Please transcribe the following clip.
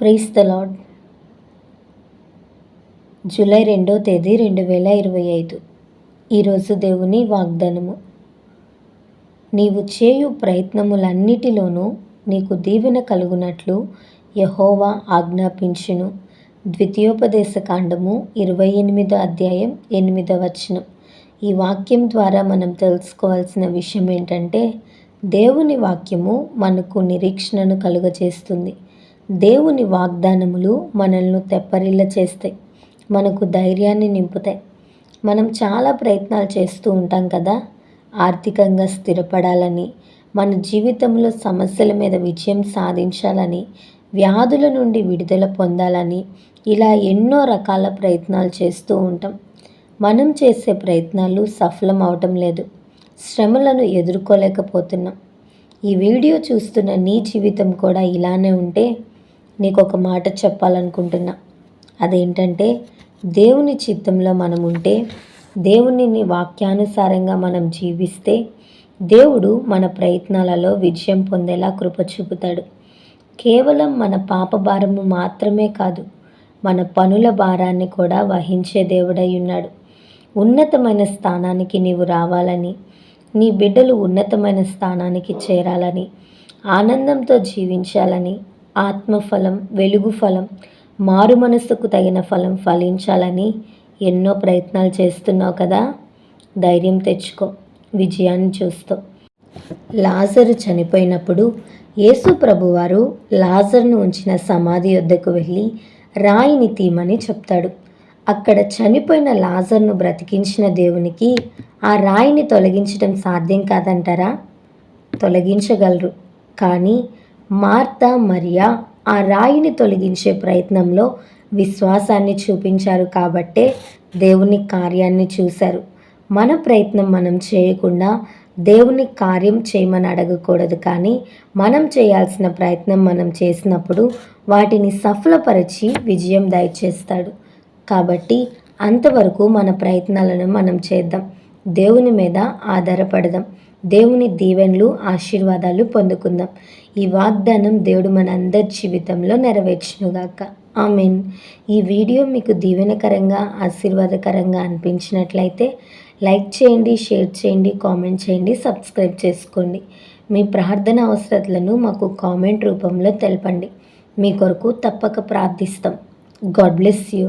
Price the lord July రెండో తేదీ రెండు వేల ఇరవై ఐదు. ఈరోజు దేవుని వాగ్దానము. నీవు చేయు ప్రయత్నములన్నిటిలోనూ నీకు దీవెన కలుగునట్లు యహోవా ఆజ్ఞాపించును. ద్వితీయోపదేశ కాండము ఇరవై ఎనిమిదో అధ్యాయం ఎనిమిదో వచనం. ఈ వాక్యం ద్వారా మనం తెలుసుకోవాల్సిన విషయం ఏంటంటే దేవుని వాక్యము మనకు నిరీక్షణను కలుగజేస్తుంది. దేవుని వాగ్దానములు మనల్ని తెప్పరిల్ల చేస్తాయి మనకు ధైర్యాన్ని నింపుతాయి. మనం చాలా ప్రయత్నాలు చేస్తూ ఉంటాం కదా ఆర్థికంగా స్థిరపడాలని మన జీవితంలో సమస్యల మీద విజయం సాధించాలని వ్యాధుల నుండి విడుదల పొందాలని ఇలా ఎన్నో రకాల ప్రయత్నాలు చేస్తూ ఉంటాం. మనం చేసే ప్రయత్నాలు సఫలం అవటం లేదు శ్రమలను ఎదుర్కోలేకపోతున్నాం. ఈ వీడియో చూస్తున్న నీ జీవితం కూడా ఇలానే ఉంటే నీకు ఒక మాట చెప్పాలనుకుంటున్నా. అదేంటంటే దేవుని చిత్తంలో మనం ఉంటే దేవుని వాక్యానుసారంగా మనం జీవిస్తే దేవుడు మన ప్రయత్నాలలో విజయం పొందేలా కృప చూపుతాడు. కేవలం మన పాప భారము మాత్రమే కాదు మన పనుల భారాన్ని కూడా వహించే దేవుడై ఉన్నాడు. ఉన్నతమైన స్థానానికి నీవు రావాలని నీ బిడ్డలు ఉన్నతమైన స్థానానికి చేరాలని ఆనందంతో జీవించాలని ఆత్మఫలం వెలుగు ఫలం మారు మనస్సుకు తగిన ఫలం ఫలించాలని ఎన్నో ప్రయత్నాలు చేస్తున్నావు కదా? ధైర్యం తెచ్చుకో విజయాన్ని చూస్తావు లాజరు చనిపోయినప్పుడు యేసు ప్రభువారు లాజర్ను ఉంచిన సమాధి వద్దకు వెళ్ళి రాయిని తీమని చెప్తాడు. అక్కడ చనిపోయిన లాజర్ను బ్రతికించిన దేవునికి ఆ రాయిని తొలగించడం సాధ్యం కాదంటారా? తొలగించగలరు. కానీ మార్తా మరియా ఆ రాయిని తొలగించే ప్రయత్నంలో విశ్వాసాన్ని చూపించారు కాబట్టే దేవుని కార్యాన్ని చూశారు. మన ప్రయత్నం మనం చేయకుండా దేవుని కార్యం చేయమని అడగకూడదు కానీ మనం చేయాల్సిన ప్రయత్నం మనం చేసినప్పుడు వాటిని సఫలపరిచి విజయం దయచేస్తాడు. కాబట్టి అంతవరకు మన ప్రయత్నాలను మనం చేద్దాం. దేవుని మీద ఆధారపడదాం. దేవుని దీవెనలు ఆశీర్వాదాలు పొందుకుందాం. ఈ వాగ్దానం దేవుడు మన అందరి జీవితంలో నెరవేర్చునుగాక. ఆమెన్. ఈ వీడియో మీకు దీవెనకరంగా ఆశీర్వాదకరంగా అనిపించినట్లయితే లైక్ చేయండి షేర్ చేయండి కామెంట్ చేయండి సబ్స్క్రైబ్ చేసుకోండి. మీ ప్రార్థన అవసరతలను మాకు కామెంట్ రూపంలో తెలపండి. మీ కొరకు తప్పక ప్రార్థిస్తాం. God bless you.